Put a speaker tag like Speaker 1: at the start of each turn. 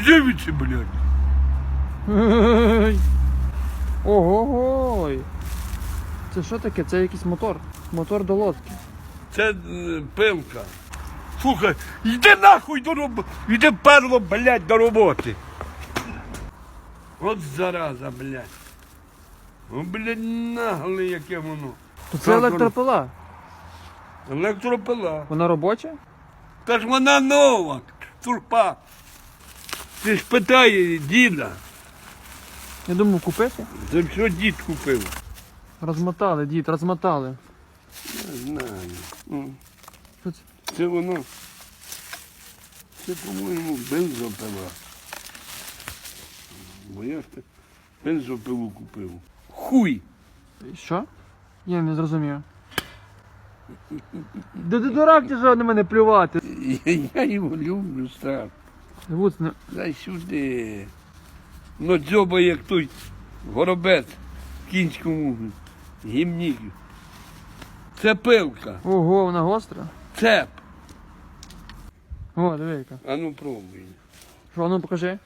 Speaker 1: Від блядь.
Speaker 2: Ого-гой. Це що таке? Це якийсь мотор. Мотор до лодки.
Speaker 1: Це е, пилка. Слухай, йди нахуй до роботи. Йди перло, блядь, до роботи. От зараза, блядь. О, блядь, нагле яке воно.
Speaker 2: То це електропила.
Speaker 1: Електропила.
Speaker 2: Вона робоча?
Speaker 1: Та ж вона нова, турпа. Ти ж питає діда.
Speaker 2: Я думав купити.
Speaker 1: Це що дід купив?
Speaker 2: Розмотали, дід, розмотали.
Speaker 1: Не знаю. Ну,
Speaker 2: Що це?
Speaker 1: Це воно. Це, по-моєму, бензопила. Бо я ж те бензопилу купив. Хуй!
Speaker 2: Що? Я не зрозумів. Да ти дурак ти що мене плювати.
Speaker 1: Я, я його люблю, стар.
Speaker 2: Вуц, на...
Speaker 1: Дай сюди. Ну дзьоба, як той горобець в кінському гімні. Це пилка,
Speaker 2: Ого, вона гостра.
Speaker 1: цеп.
Speaker 2: О, диви яка.
Speaker 1: А ну пробуй.
Speaker 2: Що, а ну покажи.